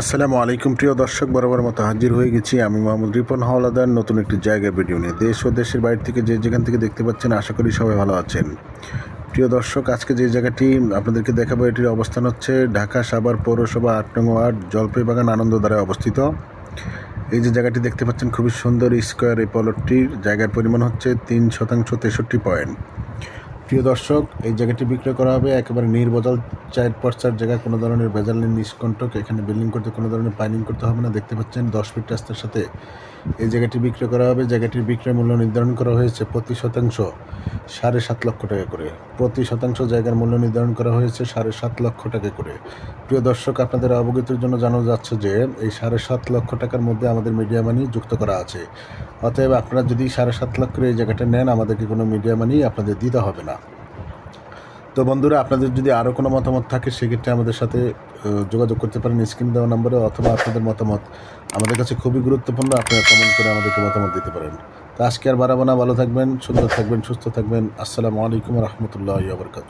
আসসালামু আলাইকুম, প্রিয় দর্শক, বরাবর মতো হাজির হয়ে গেছি আমি মোহাম্মদ রিপন, হাওলাদার, নতুন একটি জায়গার ভিডিও নিয়ে। দেশ ও দেশের বাইরে থেকে যে যেখান থেকে দেখতে পাচ্ছেন, আশা করি সবাই ভালো আছেন। প্রিয় দর্শক, আজকে যে জায়গাটি আপনাদেরকে দেখাবো, এটির অবস্থান হচ্ছে ঢাকা সাভার পৌরসভা আট নং ওয়ার্ড, জলপাইবাগান, আনন্দদ্বারায় অবস্থিত। এই যে জায়গাটি দেখতে পাচ্ছেন, খুবই সুন্দর স্কোয়ার এই পলটটির, জায়গার পরিমাণ হচ্ছে তিন শতাংশ তেষট্টি পয়েন্ট। প্রিয় দর্শক, এই জায়গাটি বিক্রয় করা হবে একেবারে নির্ভেজাল চার পর্চার জায়গা কোনো ধরনের ভেজাল নেই নিষ্কণ্টক এখানে বিল্ডিং করতে, কোনো ধরনের পাইলিং করতে হবে না। দেখতে পাচ্ছেন, দশ ফিট রাস্তার সাথে এই জায়গাটি বিক্রয় করা হবে। জায়গাটির বিক্রয় মূল্য নির্ধারণ করা হয়েছে প্রতি শতাংশ সাড়ে সাত লক্ষ টাকা করে। প্রতি শতাংশ জায়গার মূল্য নির্ধারণ করা হয়েছে সাড়ে সাত লক্ষ টাকা করে। প্রিয় দর্শক, আপনাদের অবগতির জন্য জানানো যাচ্ছে যে, এই সাড়ে সাত লক্ষ টাকার মধ্যে আমাদের মিডিয়া মানি যুক্ত করা আছে। অতএব আপনারা যদি সাড়ে সাত লক্ষ করে এই জায়গাটা নেন, আমাদেরকে কোনো মিডিয়া মানি আপনাদের দিতে হবে না। তো বন্ধুরা, আপনাদের যদি আরও কোনো মতামত থাকে, সেক্ষেত্রে আমাদের সাথে যোগাযোগ করতে পারেন স্ক্রিন দেওয়া নম্বরে অথবা আপনাদের মতামত আমাদের কাছে খুবই গুরুত্বপূর্ণ। আপনারা কমেন্ট করে আমাদেরকে মতামত দিতে পারেন। তো আজকে আর বাড়াবো না। ভালো থাকবেন, সুন্দর থাকবেন, সুস্থ থাকবেন। আসসালামু আলাইকুম রহমতুল্লাহ বরকাত